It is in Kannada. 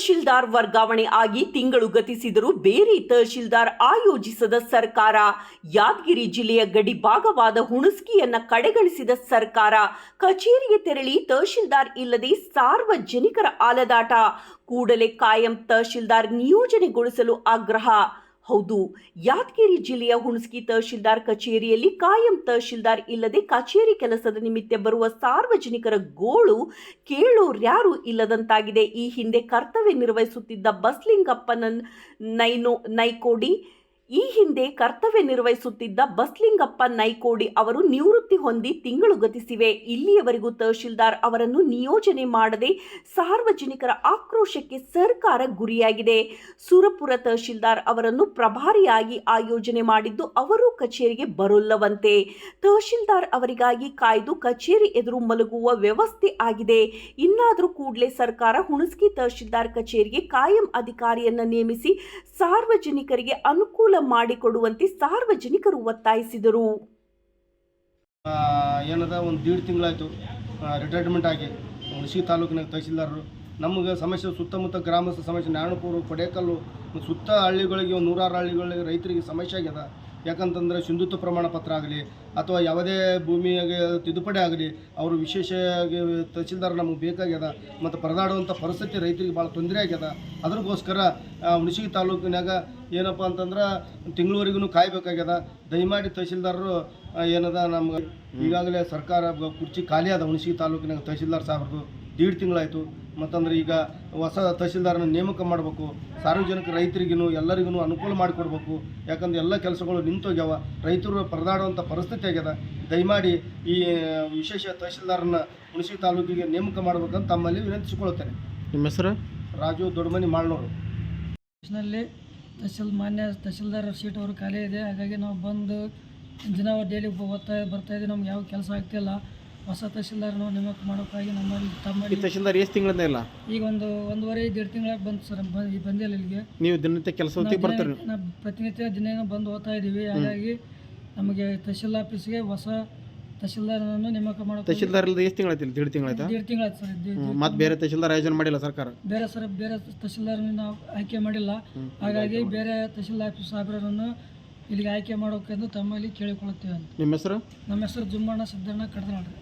ತಹಶೀಲ್ದಾರ್ ವರ್ಗಾವಣೆ ಆಗಿ ತಿಂಗಳು ಗತಿಸಿದರೂ ಬೇರೆ ತಹಶೀಲ್ದಾರ್ ಆಯೋಜಿಸದ ಸರ್ಕಾರ. ಯಾದಗಿರಿ ಜಿಲ್ಲೆಯ ಗಡಿ ಭಾಗವಾದ ಹುಣಸ್ಕಿಯನ್ನ ಕಡೆಗಣಿಸಿದ ಸರ್ಕಾರ. ಕಚೇರಿಗೆ ತೆರಳಿ ತಹಶೀಲ್ದಾರ್ ಇಲ್ಲದೆ ಸಾರ್ವಜನಿಕರ ಆಲದಾಟ. ಕೂಡಲೇ ಕಾಯಂ ತಹಶೀಲ್ದಾರ್ ನಿಯೋಜನೆಗೊಳಿಸಲು ಆಗ್ರಹ. ಹೌದು, ಯಾದಗಿರಿ ಜಿಲ್ಲೆಯ ಹುಣಸ್ಕಿ ತಹಶೀಲ್ದಾರ್ ಕಚೇರಿಯಲ್ಲಿ ಕಾಯಂ ತಹಶೀಲ್ದಾರ್ ಇಲ್ಲದೆ ಕಚೇರಿ ಕೆಲಸದ ನಿಮಿತ್ತ ಬರುವ ಸಾರ್ವಜನಿಕರ ಗೋಳು ಕೇಳೋರ್ಯಾರು ಇಲ್ಲದಂತಾಗಿದೆ. ಈ ಹಿಂದೆ ಕರ್ತವ್ಯ ನಿರ್ವಹಿಸುತ್ತಿದ್ದ ಬಸ್ಲಿಂಗಪ್ಪನ ನೈನೋ, ನೈಕೋಡಿ ಈ ಹಿಂದೆ ಕರ್ತವ್ಯ ನಿರ್ವಹಿಸುತ್ತಿದ್ದ ಬಸ್ಲಿಂಗಪ್ಪ ನೈಕೋಡಿ ಅವರು ನಿವೃತ್ತಿ ಹೊಂದಿ ತಿಂಗಳು ಗತಿಸಿವೆ. ಇಲ್ಲಿಯವರೆಗೂ ತಹಶೀಲ್ದಾರ್ ಅವರನ್ನು ನಿಯೋಜನೆ ಮಾಡದೆ ಸಾರ್ವಜನಿಕರ ಆಕ್ರೋಶಕ್ಕೆ ಸರ್ಕಾರ ಗುರಿಯಾಗಿದೆ. ಸುರಪುರ ತಹಶೀಲ್ದಾರ್ ಅವರನ್ನು ಪ್ರಭಾರಿಯಾಗಿ ಆಯೋಜನೆ ಮಾಡಿದ್ದು ಅವರು ಕಚೇರಿಗೆ ಬರೋಲ್ಲವಂತೆ. ತಹಶೀಲ್ದಾರ್ ಅವರಿಗಾಗಿ ಕಾಯ್ದು ಕಚೇರಿ ಎದುರು ಮಲಗುವ ವ್ಯವಸ್ಥೆ ಆಗಿದೆ. ಇನ್ನಾದರೂ ಕೂಡಲೇ ಸರ್ಕಾರ ಹುಣಸ್ಕಿ ತಹಶೀಲ್ದಾರ್ ಕಚೇರಿಗೆ ಕಾಯಂ ಅಧಿಕಾರಿಯನ್ನು ನೇಮಿಸಿ ಸಾರ್ವಜನಿಕರಿಗೆ ಅನುಕೂಲ ಮಾಡಿಕೊಡುವಂತೆ ಸಾರ್ವಜನಿಕರು ಒತ್ತಾಯಿಸಿದರು. ಏನದ, ಒಂದು ದೀಡ್ ತಿಂಗಳಾಯಿತು ರಿಟೈರ್ಮೆಂಟ್ ಆಗಿ ಹುಣಸಿ ತಾಲೂಕಿನ ತಹಸೀಲ್ದಾರರು. ನಮಗೆ ಸಮಸ್ಯೆ ಸುತ್ತಮುತ್ತ ಗ್ರಾಮಸ್ಥ ಸಮಸ್ಯೆ, ನಾರಾಯಣಪುರ, ಕೊಡೇಕಲ್ಲು ಸುತ್ತ ಹಳ್ಳಿಗಳಿಗೆ, ಒಂದು ನೂರಾರು ಹಳ್ಳಿಗಳಿಗೆ ರೈತರಿಗೆ ಸಮಸ್ಯೆ ಆಗ್ಯದ. ಯಾಕಂತಂದ್ರೆ ಸಿಂಧುತ್ವ ಪ್ರಮಾಣ ಪತ್ರ ಆಗಲಿ ಅಥವಾ ಯಾವುದೇ ಭೂಮಿಯಾಗೆ ತಿದ್ದುಪಡಿ ಆಗಲಿ, ಅವರು ವಿಶೇಷವಾಗಿ ತಹಸೀಲ್ದಾರ್ ನಮಗೆ ಬೇಕಾಗ್ಯದ ಮತ್ತು ಪರದಾಡುವಂಥ ಪರಿಸ್ಥಿತಿ ರೈತರಿಗೆ ಭಾಳ ತೊಂದರೆ ಆಗ್ಯದ. ಅದ್ರಗೋಸ್ಕರ ಹುಣಸಗಿ ತಾಲೂಕಿನಾಗ ಏನಪ್ಪ ಅಂತಂದ್ರೆ ತಿಂಗಳವರೆಗೂ ಕಾಯಬೇಕಾಗ್ಯದ. ದಯಮಾಡಿ ತಹಸೀಲ್ದಾರರು ಏನದ ನಮ್ಗೆ ಈಗಾಗಲೇ ಸರ್ಕಾರ ಕುರ್ಚಿ ಖಾಲಿ ಅದ ಹುಣಸಗಿ ತಾಲೂಕಿನಾಗ ತಹಸೀಲ್ದಾರ್ ಸಾಹೇಬ್ರದು. ದೀಡ್ ತಿಂಗಳಾಯಿತು. ಮತ್ತಂದ್ರೆ ಈಗ ಹೊಸ ತಹಸೀಲ್ದಾರನ ನೇಮಕ ಮಾಡಬೇಕು ಸಾರ್ವಜನಿಕ ರೈತರಿಗೂ ಎಲ್ಲರಿಗೂ ಅನುಕೂಲ ಮಾಡಿಕೊಡ್ಬೇಕು. ಯಾಕಂದ್ರೆ ಎಲ್ಲ ಕೆಲಸಗಳು ನಿಂತೋಗ್ಯಾವ ರೈತರು ಪರದಾಡುವಂಥ ಪರಿಸ್ಥಿತಿ ಆಗ್ಯದ. ದಯಮಾಡಿ ಈ ವಿಶೇಷ ತಹಸೀಲ್ದಾರನ ಹುಣಸಿ ತಾಲೂಕಿಗೆ ನೇಮಕ ಮಾಡಬೇಕಂತ ತಮ್ಮಲ್ಲಿ ವಿನಂತಿಸಿಕೊಳ್ಳುತ್ತೇನೆ ನಿಮ್ಮ ಹೆಸರು? ರಾಜು ದೊಡ್ಡಮನಿ ಮಾಳ್ನೋರು. ನಲ್ಲಿ ತಹಶೀಲ್ ಮಾನ್ಯ ತಹಶೀಲ್ದಾರ್ ಸೀಟ್ ಅವರು ಖಾಲಿ ಇದೆ. ಹಾಗಾಗಿ ನಾವು ಬಂದು ದಿನ ಡೈಲಿ ಓದ್ತಾ ಬರ್ತಾ ಇದ್ದೀವಿ. ನಮ್ಗೆ ಯಾವ ಕೆಲಸ ಆಗ್ತಿಲ್ಲ. ಹೊಸ ತಹಶೀಲ್ದಾರ್ನ ನೇಮಕ ಮಾಡೋಕ್ಕಾಗಿ ನಮ್ಮಲ್ಲಿ ತಮ್ಮ ತಮ್ಮಲ್ಲಿ ತಹಶೀಲ್ದಾರ್ ಎಷ್ಟು ತಿಂಗಳಿಂದ ಇಲ್ಲ? ಈಗ ಒಂದು ಒಂದೂವರೆ ದೇಡ್ ತಿಂಗಳಾಗಿ ಬಂತು ಸರ್ ಬಂದು ಬಂದಿಲ್ಲ ಇಲ್ಲಿಗೆ. ನೀವು ದಿನನಿತ್ಯ ಕೆಲಸ ಹೊತ್ತಿಗೆ ಬರ್ತೀರಿ? ನಾವು ಪ್ರತಿನಿತ್ಯ ದಿನ ಬಂದು ಹೋಗ್ತಾ ಇದ್ದೀವಿ. ಹಾಗಾಗಿ ನಮಗೆ ತಹಶೀಲ್ ಆಫೀಸ್ಗೆ ಹೊಸ ತಹಶೀಲ್ದಾರನನ್ನು ನೇಮಕ ಮಾಡೋ ತಹಶೀಲ್ದಾರ್ ಇಲ್ಲದೆ ಎಷ್ಟು ತಿಂಗಳಾಯ್ತು ದೇಡ್ ತಿಂಗಳ ದೇಡ್ ತಿಂಗಳಾಯ್ತು ಸರ್ ದೇ- ಮತ್ತೆ ಬೇರೆ ತಹಶೀಲ್ದಾರ್ ಆಯೋಜನೆ ಮಾಡಿಲ್ಲ ಸರ್ಕಾರ? ಬೇರೆ ಸರ್ ಬೇರೆ ತಹಶೀಲ್ದಾರ್ನ ನಾವು ಆಯ್ಕೆ ಮಾಡಿಲ್ಲ. ಹಾಗಾಗಿ ಬೇರೆ ತಹಶೀಲ್ ಆಫೀಸ್ ಸಾಹೇಬರನ್ನು ಇಲ್ಲಿಗೆ ಆಯ್ಕೆ ಮಾಡೋಕೆಂದು ತಮ್ಮಲ್ಲಿ ಕೇಳಿಕೊಳ್ಳುತ್ತೇವೆ ಅಂತ. ನಿಮ್ಮ ಹೆಸರು? ನಮ್ಮ ಹೆಸರು ಜುಮ್ಮಣ್ಣ ಸಿದ್ದಣ್ಣ ಕಡದನಾಡ್ರಿ